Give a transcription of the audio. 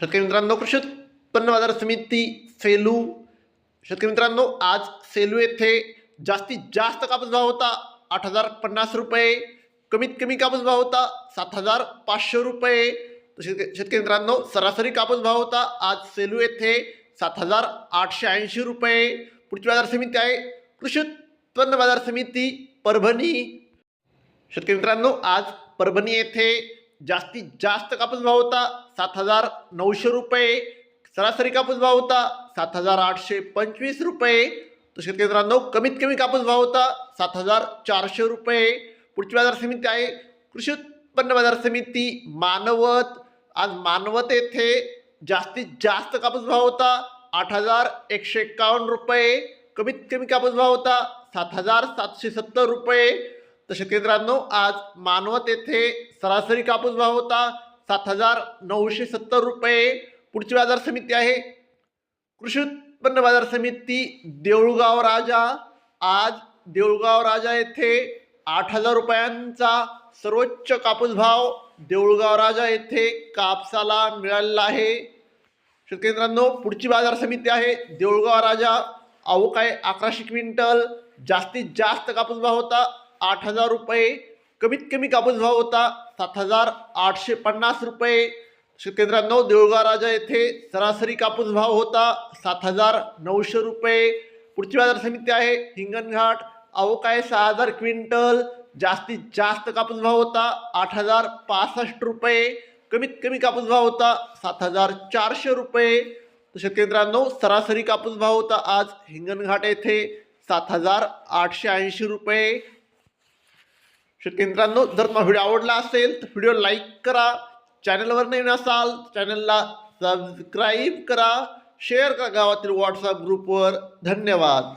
शेतकरी मित्रांनो कृषी उत्पन्न बाजार समिती सेलू. शेतकरी मित्रांनो आज सेलू येथे जास्तीत जास्त कापूस भाव होता आठ हजार पन्नास रुपये कमीत कमी कापूस भाव होता सात हजार पाचशे रुपये. शेतक शेतकरी मित्रांनो सरासरी कापूस भाव होता आज सेलू येथे सात हजार आठशे ऐंशी रुपये. पुढची बाजार समिती आहे कृषी उत्पन्न बाजार समिती परभणी. शेतकरी मित्रांनो आज परभणी येथे जास्तीत जास्त कापूस भाव होता सात हजार नऊशे रुपये सरासरी कापूस भाव होता सात हजार आठशे पंचवीस रुपये. तर शेतकरी मित्रांनो कमीत कमी कापूस भाव होता सात हजार चारशे रुपये. पुढची बाजार समिती आहे कृषी उत्पन्न बाजार समिती मानवत. आज मानवत येथे जास्तीत जास्त कापूस भाव होता आठ हजार एकशे एकावन्न रुपये. कमीत कमी कापूस भाव होता सात हजार सातशे सत्तर रुपये. तर शेतकरी मित्रांनो आज मानवत येथे सरासरी कापूस भाव होता सात हजार नऊशे सत्तर रुपये. पुढची बाजार समिती आहे. कृषी उत्पन्न बाजार समिती देऊळगाव राजा. आज देऊळगाव राजा येथे आठ हजार रुपयांचा सर्वोच्च कापूस भाव देऊळगाव राजा येथे कापसाला मिळालेला आहे. शेतकरी मित्रांनो पुढची बाजार समिती आहे. देऊळगाव राजा अवकाय अकराशे क्विंटल. जास्तीत जास्त कापूस भाव होता आठ हजार रुपये. कमीत कमी कापूस भाव होता सात हजार आठशे पन्नास रुपये. शेतकरी मित्रांनो देऊळगाव राजा येथे सरासरी कापूस भाव होता सात हजार नऊशे रुपये. पुढची बाजार समिती आहे हिंगणघाट. अवकाय सहा हजार क्विंटल? जास्तीत जास्त कापूस भाव होता आठ हजार पासष्ट रुपये. कमीत कमी कापूस भाव होता सात हजार चारशे रुपये. तर सरासरी कापूस भाव होता आज हिंगणघाट येथे सात हजार आठशे ऐंशी रुपये. शेतकरी मित्रांनो जर तुम्हाला व्हिडिओ आवडला असेल तर व्हिडिओ लाईक करा. चॅनलवर नवीन असाल चॅनलला सबस्क्राईब करा. शेअर करा गावातील व्हॉट्सअप ग्रुपवर धन्यवाद.